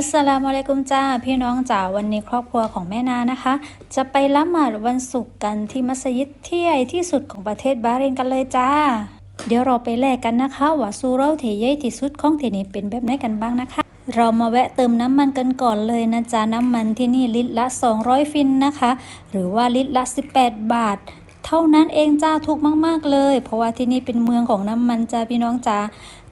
อัสสลามุอะลัยกุมจ้า พี่น้องจ๋าวันนี้ครอบครัวของแม่นานะคะ จะไปละหมาดวันศุกร์กันที่มัสยิดที่ใหญ่ที่สุดของประเทศบาเรนกันเลยจ้า เดี๋ยวเราไปแลกกันนะคะว่าซูเราที่ใหญ่ที่สุดของเทนี่เป็นแบบไหนกันบ้างนะคะ เรามาแวะเติมน้ำมันกันก่อนเลยนะจ๊ะน้ำมันที่นี่ลิตรละ 200 ฟินนะคะ หรือว่าลิตรละ 18 บาท เท่านั้นเองจ้าถูกมากๆเลย เพราะว่าที่นี่เป็นเมืองของน้ำมันจ้าพี่น้องจ้า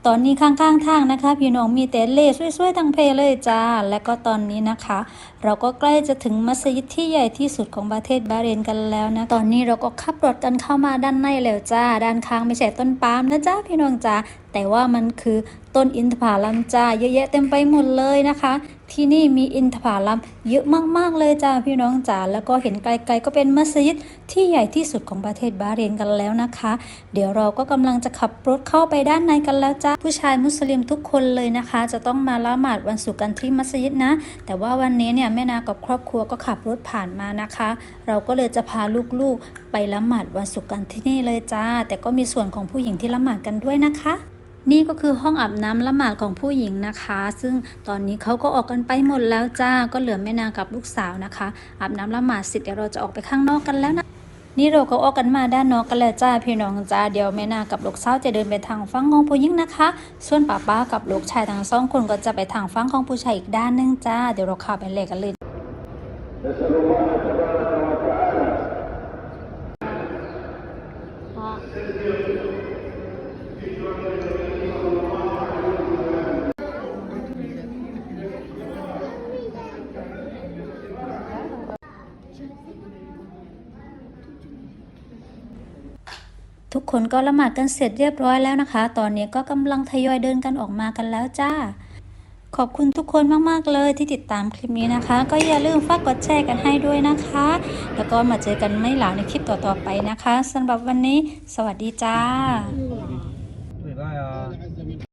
ตอนนี้ข้างๆทางนะคะ พี่น้องมีแต่เล่สวยๆทั้งเพเลยจ้า และก็ตอนนี้นะคะ เราก็ใกล้จะถึงมัสยิดที่ใหญ่ที่สุดของประเทศบาเรนกันแล้วนะ ตอนนี้เราก็ขับรถกันเข้ามาด้านในแล้วจ้า ด้านข้างไม่ใช่ต้นปาล์มนะจ้าพี่น้องจ้าแต่ว่ามันคือต้นอินทผลัมจ้าเยอะแยะเต็มไปหมดเลยนะคะ ที่นี่มีอินทผลัมเยอะมากๆเลยจ้าพี่น้องจ๋าแล้วก็เห็นไกลๆก็เป็นมัสยิดที่ใหญ่ที่สุดของประเทศบาห์เรนกันแล้วนะคะ เดี๋ยวเราก็กำลังจะขับรถเข้าไปด้านในกันแล้วจ้าผู้ชายมุสลิมทุกคนเลยนะคะ จะต้องมาละหมาดวันศุกร์กันที่มัสยิดนะ แต่ว่าวันนี้เนี่ยแม่นากับครอบครัวก็ขับรถผ่านมานะคะ เราก็เลยจะพาลูกๆไปละหมาดวันศุกร์กันที่นี่เลยจ้า แต่ก็มีส่วนของผู้หญิงที่ละหมาดกันด้วยนะคะ นี่ก็คือห้องอาบน้ำละหมาดของผู้หญิงนะคะ ซึ่งตอนนี้เขาก็ออกกันไปหมดแล้วจ้า ก็เหลือแม่นางกับลูกสาวนะคะ อาบน้ำละหมาดเสร็จเดี๋ยวเราจะออกไปข้างนอกกันแล้วนะนี่เราก็ออกกันมาด้านนอกกันแล้วจ้าพี่น้องจ้าเดี๋ยวแม่นากับลูกสาวจะเดินไปทางฝั่งของผู้หญิงนะคะ ส่วนป้าป้ากับลูกชายทั้งสองคนก็จะไปทางฝั่งของผู้ชายอีกด้านหนึงจ้าเดี๋ยวเราเข้าไปเลยกันเลย ทุกคนก็ละหมาดกันเสร็จเรียบร้อยแล้วนะคะ ตอนนี้ก็กำลังทยอยเดินกันออกมากันแล้วจ้า ขอบคุณทุกคนมากๆเลยที่ติดตามคลิปนี้นะคะ ก็อย่าลืมฝากกดแชร์กันให้ด้วยนะคะ แล้วก็มาเจอกันไม่หลังในคลิปต่อๆไปนะคะสำหรับวันนี้ สวัสดีจ้า